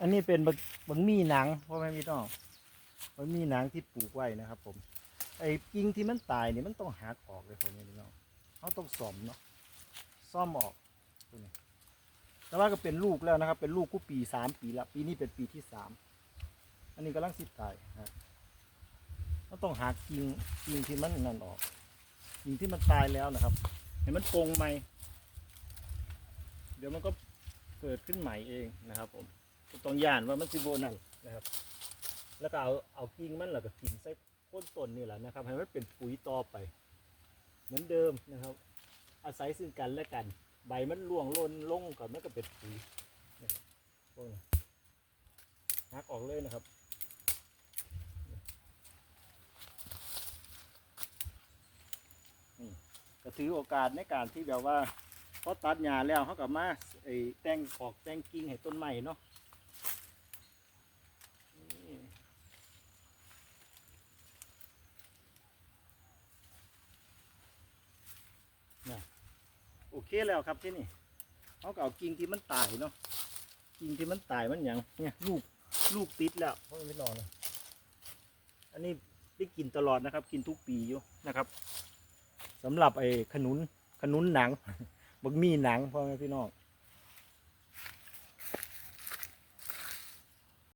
อันนี้เป็นบักบักมี่หนังพ่อแม่พี่น้องบักมี่หนังที่ปลูกไว้นะครับ ผม ไอ้กิ่งที่มันตายนี่มันต้องหักออกเลยพ่อแม่พี่น้องเขาต้องซ่อมเนาะซ่อมออกตัวนี้แต่ว่าก็เป็นลูกแล้วนะครับ เป็นลูกกูปีสามปีละปีนี้เป็นปีที่สามอันนี้กำลังสิตายครับเราต้องหักกิ่งกิ่งที่มันนั่นออกกิ่งที่มันตายแล้วนะครับ เห็นมันโปงใหม่ เดี๋ยวมันก็เกิดขึ้นใหม่เองนะครับผม ต้องย่านว่ามันสิโบนั่นนะครับ แล้วก็เอาเอากิ่งมันแล้วก็ทิ่มใส่โคนต้นนี่แหละนะครับ ให้มันเป็นปุ๋ยต่อไป เหมือนเดิมนะครับ อาศัยซึ่งกันและกัน ใบมันร่วงล่นลงก่อนมันก็เป็นปุ๋ยพวกนี้หักออกเลยนะครับก็ถือโอกาสในการที่แบบว่าพอตัดหญ้าแล้วเขากับมาไอ้แต่งออกแต่งกิ่งให้ต้นใหม่เนาะนี่น่ะโอ เคแล้วครับที่นี่เขาก็เอากิ่งที่มันตายเนาะกิ่งที่มันตายมันหยังเนี่ยลูกลูกติดแล้วเพราะมันไม่รอเลยอันนี้ได้กินตลอดนะครับ กินทุกปีอยู่นะครับสำหรับไอ้ขนุนขนุนหนังบักมีหนังพ่อแม่พี่น้อง